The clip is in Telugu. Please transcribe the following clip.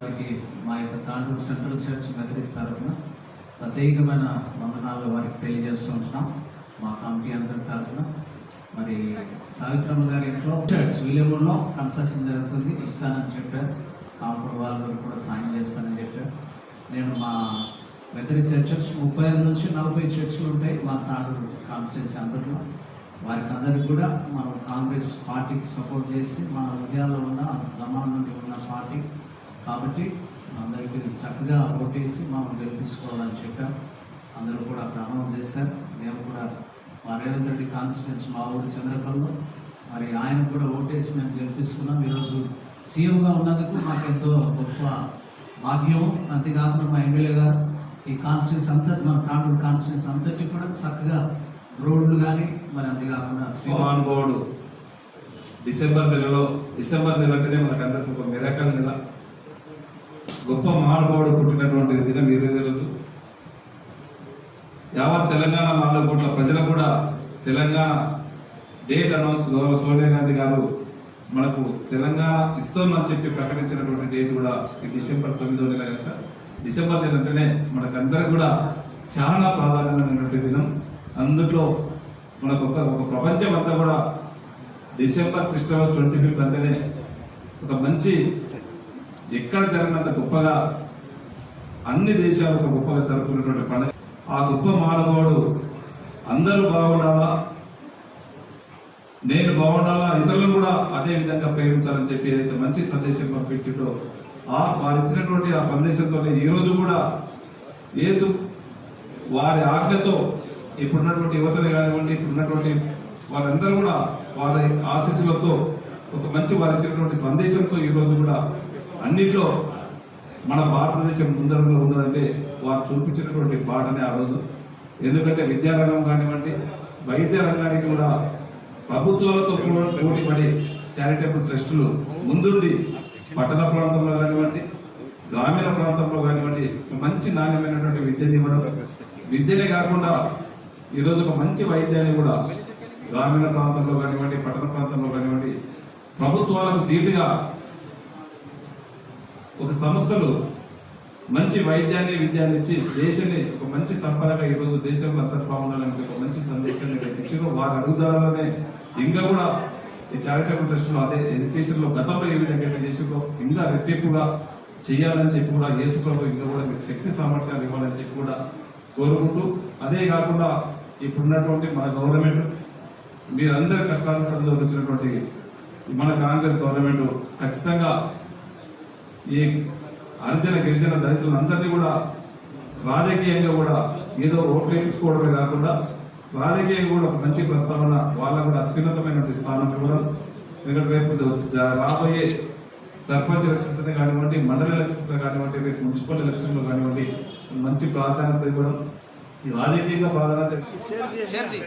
వారికి మా యొక్క తాండూరు సెంట్రల్ చర్చ్ మెథడిస్ట్ తరఫున ప్రత్యేకమైన వందనాలు వారికి తెలియజేస్తూ ఉంటున్నాం మా కమిటీ అందరి తరఫున. మరి సావిత్రమ్మ గారి ఇంట్లో చర్చ్ విలియమూర్లో కన్స్ట్రక్షన్ జరుగుతుంది. ఇస్తానని చెప్పారు. కాంపౌండ్ వాళ్ళు కూడా సాయం చేస్తానని చెప్పారు. నేను మా మెథడిస్ట్ చర్చ్ ముప్పై ఐదు నుంచి నలభై చర్చిలు ఉంటాయి మా తాండూరు కాన్స్టిట్యూన్సీ అందరిలో. వారికి అందరికి కూడా మనం కాంగ్రెస్ పార్టీకి సపోర్ట్ చేసి మన ఉద్యాల్లో ఉన్న జమాన్ నుండి ఉన్న పార్టీ కాబట్టి అందరికీ చక్కగా ఓటేసి మనం గెలిపించుకోవాలని చెప్పాం. అందరూ కూడా ప్రమాణం చేశారు. మేము కూడా మా రేవంత్ రెడ్డి కాన్స్టిట్యూన్స్ మా ఊరి చంద్రకల్లో మరి ఆయన కూడా ఓటేసి మేము గెలిపిస్తున్నాం ఈరోజు సీఎంగా ఉన్నందుకు మాకు ఎంతో గొప్ప భాగ్యం అంతేకాకుండా మా ఎమ్మెల్యే గారు ఈ కాన్స్టిట్యూన్స్ అంతా మన కాంగ్రెస్ కాన్స్టిట్యూన్స్ అంతటి కూడా చక్కగా రోడ్లు కానీ మరి కాకుండా street- మహానుభావుడు డిసెంబర్ నెలలో డిసెంబర్ నెల అంటేనే మనకు అందరికి ఒక మెరకల్ నెల. గొప్ప మహానుభావుడు పుట్టినటువంటి దినం ఈరోజు రోజు. యావత్ తెలంగాణ నాలుగు కోట్ల ప్రజలకు కూడా తెలంగాణ డేట్ అనౌన్స్ గౌరవ సోనియా గాంధీ గారు మనకు తెలంగాణ ఇస్తోమని చెప్పి ప్రకటించినటువంటి డేట్ కూడా ఈ డిసెంబర్ తొమ్మిదో నెల కనుక డిసెంబర్ నెల అంటేనే మనకందరికి కూడా చాలా ప్రాధాన్యమైనటువంటి దినం. అందులో మనకు ఒక ఒక ప్రపంచం అంతా కూడా డిసెంబర్ క్రిస్టమస్ ట్వంటీ ఫిఫ్త్ అంటేనే ఒక మంచి ఎక్కడ జరిగినంత గొప్పగా అన్ని దేశాలు ఒక గొప్పగా జరుపుకున్నటువంటి పండుగ. ఆ గొప్ప మానవుడు అందరూ బాగుండాలా? నేను బాగుండాలా? ఇతరులను కూడా అదే విధంగా ప్రేమించాలని చెప్పి ఏదైతే మంచి సందేశం పంపించిందో ఆ వారు ఇచ్చినటువంటి ఆ సందేశంతో ఈ రోజు కూడా యేసు వారి ఆజ్ఞతో ఇప్పుడున్నటువంటి యువతలు కానివ్వండి ఇప్పుడున్నటువంటి వారందరూ కూడా వారి ఆశీస్సులతో ఒక మంచి వారి ఇచ్చినటువంటి సందేశంతో ఈ రోజు కూడా అన్నిట్లో మన భారతదేశం ముందరంలో ఉన్నదంటే వారు చూపించినటువంటి పాటనే ఆ రోజు. ఎందుకంటే విద్యారంగం కానివ్వండి వైద్య రంగానికి కూడా ప్రభుత్వాలతో కూడా పోటీ పడి చారిటబుల్ ట్రస్టులు ముందుండి పట్టణ ప్రాంతంలో కానివ్వండి గ్రామీణ ప్రాంతంలో కానివ్వండి మంచి నాణ్యమైనటువంటి విద్యని ఇవ్వడం. విద్యనే కాకుండా ఈరోజు ఒక మంచి వైద్యాన్ని కూడా గ్రామీణ ప్రాంతంలో కానివ్వండి పట్టణ ప్రాంతంలో కానివ్వండి ప్రభుత్వాలకు ధీటుగా ఒక సంస్థలు మంచి వైద్యాన్ని విద్యాన్ని ఇచ్చి దేశాన్ని ఒక మంచి సంపదగా ఈరోజు దేశంలో అంతటా ఉండాలని ఒక మంచి సందేశాన్ని ఇచ్చారు. వారి అడుగుదారులనే ఇంకా కూడా ఈ చారిటబుల్ ట్రస్ట్లో అదే ఎడ్యుకేషన్లో గతంలో ఏ విధంగా దేశంలో ఇంకా రెట్టింపుగా చేయాలని చెప్పి కూడా యేసు ప్రభు ఇంకా కూడా మీకు శక్తి సామర్థ్యాలు ఇవ్వాలని చెప్పి కూడా కోరుకుంటూ అదే కాకుండా ఇప్పుడున్నటువంటి మన గవర్నమెంట్ మీరందరి కష్టాలతో వచ్చినటువంటి మన కాంగ్రెస్ గవర్నమెంట్ ఖచ్చితంగా ఈ అర్జన గిరిజన దళితులందరినీ కూడా రాజకీయంగా కూడా ఏదో ఓట్లు వేయించుకోవడమే కాకుండా రాజకీయంగా కూడా మంచి ప్రస్తావన వాళ్ళకు కూడా అత్యున్నతమైనటువంటి స్థానం ఇవ్వడం ఎందుకంటే రేపు రాబోయే సర్పంచ్ ఎలక్షన్స్ కానివ్వండి మండల ఎలక్షన్స్ కానివ్వండి రేపు మున్సిపల్ ఎలక్షన్లో కానివ్వండి మంచి ప్రాధాన్యత ఇవ్వడం ఈ రాజకీయంగా ప్రాధాన్యత లైక్